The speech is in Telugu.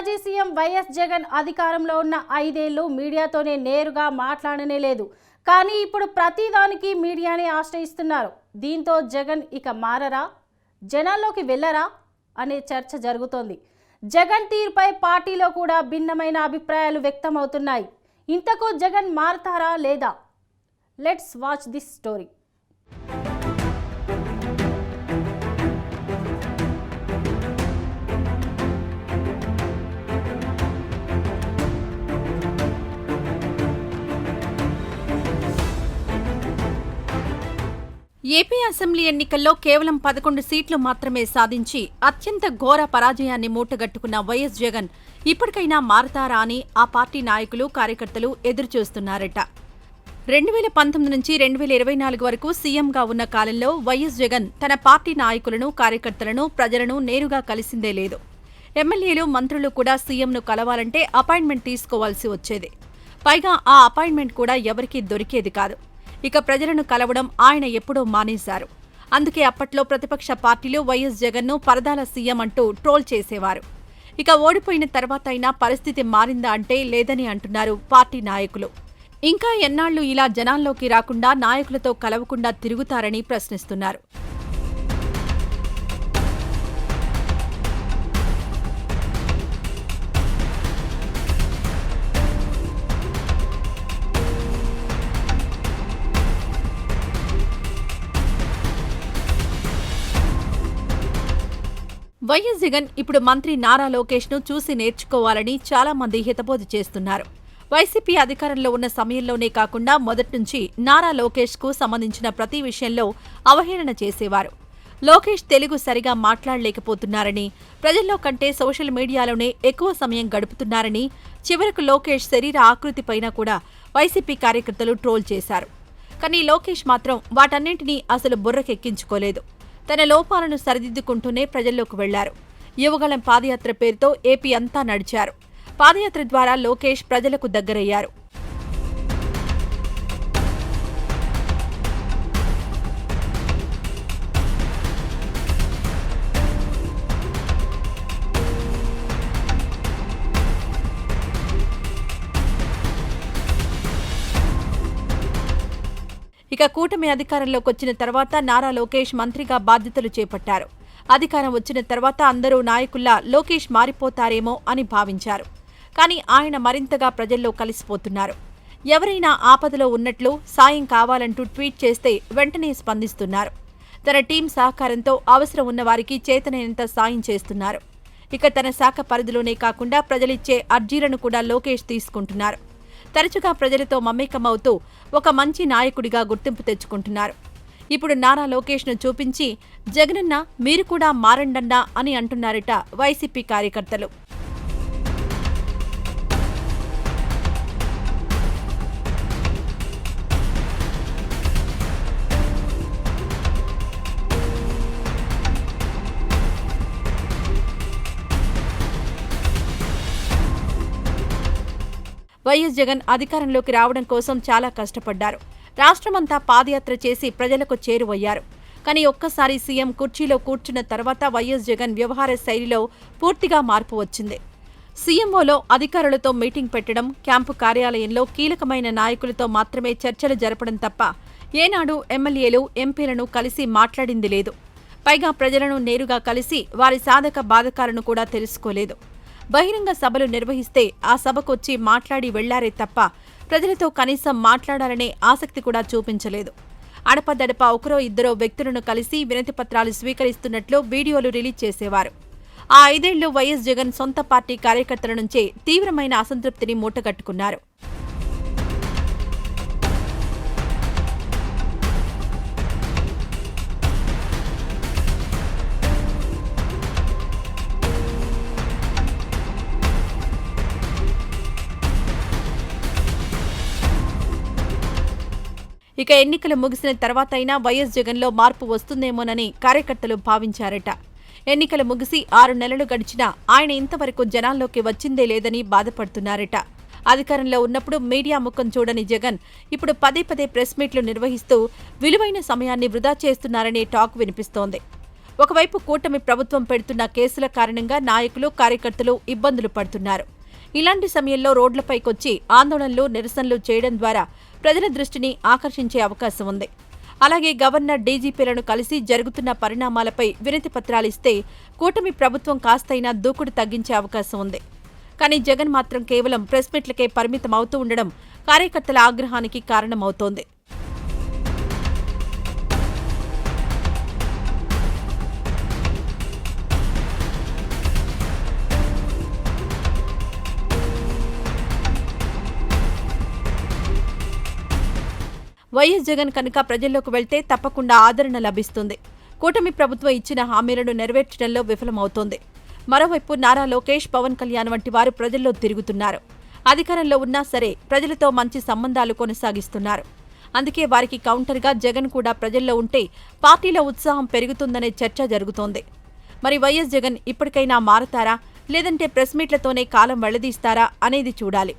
మాజీ సీఎం వైఎస్ జగన్ అధికారంలో ఉన్న ఐదేళ్ళు మీడియాతోనే నేరుగా మాట్లాడనే లేదు. కానీ ఇప్పుడు ప్రతిదానికి మీడియానే ఆశ్రయిస్తున్నారు. దీంతో జగన్ ఇక మారరా? జనాల్లోకి వెళ్ళరా? అనే చర్చ జరుగుతోంది. జగన్ తీరుపై పార్టీలో కూడా భిన్నమైన అభిప్రాయాలు వ్యక్తమవుతున్నాయి. ఇంతకు జగన్ మారతారా లేదా? Let's watch this story. AP assembly ఎన్నికల్లో కేవలం పదకొండు సీట్లు మాత్రమే సాధించి అత్యంత ఘోర పరాజయాన్ని మూటగట్టుకున్న వైఎస్ జగన్ ఇప్పటికైనా మారతారా అని ఆ పార్టీ నాయకులు కార్యకర్తలు ఎదురుచూస్తున్నారట రెండు వేల పంతొమ్మిది నుంచి రెండు వేల ఇరవై నాలుగు వరకు సీఎంగా ఉన్న కాలంలో వైఎస్ జగన్ తన పార్టీ నాయకులను కార్యకర్తలను ప్రజలను నేరుగా కలిసిందే లేదు. ఎమ్మెల్యేలు మంత్రులు కూడా సీఎంను కలవాలంటే అపాయింట్మెంట్ తీసుకోవాల్సి వచ్చేది. పైగా ఆ అపాయింట్మెంట్ కూడా ఎవరికీ దొరికేది కాదు. ఇక ప్రజలను కలవడం ఆయన ఎప్పుడో మానేశారు. అందుకే అప్పట్లో ప్రతిపక్ష పార్టీలు వైఎస్ జగన్ను పరదాల సీఎం అంటూ ట్రోల్ చేసేవారు. ఇక ఓడిపోయిన తర్వాత అయినా పరిస్థితి మారిందా అంటే లేదని అంటున్నారు పార్టీ నాయకులు. ఇంకా ఎన్నాళ్ళు ఇలా జనాల్లోకి రాకుండా నాయకులతో కలవకుండా తిరుగుతారని ప్రశ్నిస్తున్నారు. వైఎస్ జగన్ ఇప్పుడు మంత్రి నారా లోకేష్ను చూసి నేర్చుకోవాలని చాలా మంది హితబోధ చేస్తున్నారు. వైసీపీ అధికారంలో ఉన్న సమయంలోనే కాకుండా మొదట్నుంచి నారా లోకేష్కు సంబంధించిన ప్రతి విషయంలో అవహేళన చేసేవారు. లోకేష్ తెలుగు సరిగా మాట్లాడలేకపోతున్నారని ప్రజల్లో కంటే సోషల్ మీడియాలోనే ఎక్కువ సమయం గడుపుతున్నారని చివరకు లోకేష్ శరీర ఆకృతిపైన కూడా వైసీపీ కార్యకర్తలు ట్రోల్ చేశారు. కానీ లోకేష్ మాత్రం వాటన్నింటినీ అసలు బుర్రకెక్కించుకోలేదు. తన లోపాలను సరిదిద్దుకుంటూనే ప్రజల్లోకి వెళ్ళారు. యువగళం పాదయాత్ర పేరుతో ఏపీ అంతా నడిచారు. పాదయాత్ర ద్వారా లోకేష్ ప్రజలకు దగ్గరయ్యారు. ఇక కూటమి అధికారంలోకి వచ్చిన తర్వాత నారా లోకేష్ మంత్రిగా బాధ్యతలు చేపట్టారు. అధికారం వచ్చిన తర్వాత అందరూ నాయకుల్లా లోకేష్ మారిపోతారేమో అని భావించారు. కానీ ఆయన మరింతగా ప్రజల్లో కలిసిపోతున్నారు. ఎవరైనా ఆపదలో ఉన్నట్లు సాయం కావాలంటూ ట్వీట్ చేస్తే వెంటనే స్పందిస్తున్నారు. తన టీం సహకారంతో అవసరం ఉన్న వారికి చేతనైనంత సాయం చేస్తున్నారు. ఇక తన శాఖ పరిధిలోనే కాకుండా ప్రజలిచ్చే అర్జీలను కూడా లోకేష్ తీసుకుంటున్నారు. తరచుగా ప్రజలతో మమేకమవుతూ ఒక మంచి నాయకుడిగా గుర్తింపు తెచ్చుకుంటున్నారు. ఇప్పుడు నారా లోకేష్ను చూపించి జగనన్న మీరు కూడా మారండన్నా అని అంటున్నారట వైసీపీ కార్యకర్తలు. వైఎస్ జగన్ అధికారంలోకి రావడం కోసం చాలా కష్టపడ్డారు. రాష్ట్రమంతా పాదయాత్ర చేసి ప్రజలకు చేరువయ్యారు. కానీ ఒక్కసారి సీఎం కుర్చీలో కూర్చున్న తర్వాత వైఎస్ జగన్ వ్యవహార శైలిలో పూర్తిగా మార్పు వచ్చింది. సీఎంఓలో అధికారులతో మీటింగ్ పెట్టడం క్యాంపు కార్యాలయంలో కీలకమైన నాయకులతో మాత్రమే చర్చలు జరపడం తప్ప ఏనాడు ఎమ్మెల్యేలు ఎంపీలను కలిసి మాట్లాడింది లేదు. పైగా ప్రజలను నేరుగా కలిసి వారి సాధక బాధకాలను కూడా తెలుసుకోలేదు. బహిరంగ సభలు నిర్వహిస్తే ఆ సభకొచ్చి మాట్లాడి వెళ్ళారే తప్ప ప్రజలతో కనీసం మాట్లాడాలనే ఆసక్తి కూడా చూపించలేదు. అడపదడప ఒకరో ఇద్దరో వ్యక్తులను కలిసి వినతి పత్రాలు స్వీకరిస్తున్నట్లు వీడియోలు రిలీజ్ చేసేవారు. ఆ ఐదేళ్ళు వైఎస్ జగన్ సొంత పార్టీ కార్యకర్తల నుంచే తీవ్రమైన అసంతృప్తిని మూటగట్టుకున్నారు. ఇక ఎన్నికలు ముగిసిన తర్వాతైనా వైఎస్ జగన్లో మార్పు వస్తుందేమోనని కార్యకర్తలు భావించారట. ఎన్నికలు ముగిసి ఆరు నెలలు గడిచినా ఆయన ఇంతవరకు జనాల్లోకి వచ్చిందే లేదని బాధపడుతున్నారట. అధికారంలో ఉన్నప్పుడు మీడియా ముఖం చూడని జగన్ ఇప్పుడు పదే పదే ప్రెస్ మీట్లు నిర్వహిస్తూ విలువైన సమయాన్ని వృధా చేస్తున్నారనే టాక్ వినిపిస్తోంది. ఒకవైపు కూటమి ప్రభుత్వం పెడుతున్న కేసుల కారణంగా నాయకులు కార్యకర్తలు ఇబ్బందులు పడుతున్నారు. ఇలాంటి సమయంలో రోడ్లపైకొచ్చి ఆందోళనలు నిరసనలు చేయడం ద్వారా ప్రజల దృష్టిని ఆకర్షించే అవకాశం ఉంది. అలాగే గవర్నర్ డీజీపీలను కలిసి జరుగుతున్న పరిణామాలపై వినతి పత్రాలిస్తే కూటమి ప్రభుత్వం కాస్తైనా దూకుడు తగ్గించే అవకాశం ఉంది. కానీ జగన్ మాత్రం కేవలం ప్రెస్ మీట్లకే పరిమితం అవుతూ ఉండడం కార్యకర్తల ఆగ్రహానికి కారణమవుతోంది. వైఎస్ జగన్ కనుక ప్రజల్లోకి వెళ్తే తప్పకుండా ఆదరణ లభిస్తుంది. కూటమి ప్రభుత్వం ఇచ్చిన హామీలను నెరవేర్చడంలో విఫలమవుతోంది. మరోవైపు నారా లోకేష్ పవన్ కళ్యాణ్ వంటి వారు ప్రజల్లో తిరుగుతున్నారు. అధికారంలో ఉన్నా సరే ప్రజలతో మంచి సంబంధాలు కొనసాగిస్తున్నారు. అందుకే వారికి కౌంటర్గా జగన్ కూడా ప్రజల్లో ఉంటే పార్టీలో ఉత్సాహం పెరుగుతుందనే చర్చ జరుగుతోంది. మరి వైఎస్ జగన్ ఇప్పటికైనా మారతారా? లేదంటే ప్రెస్ మీట్లతోనే కాలం వెళ్ళదీస్తారా అనేది చూడాలి.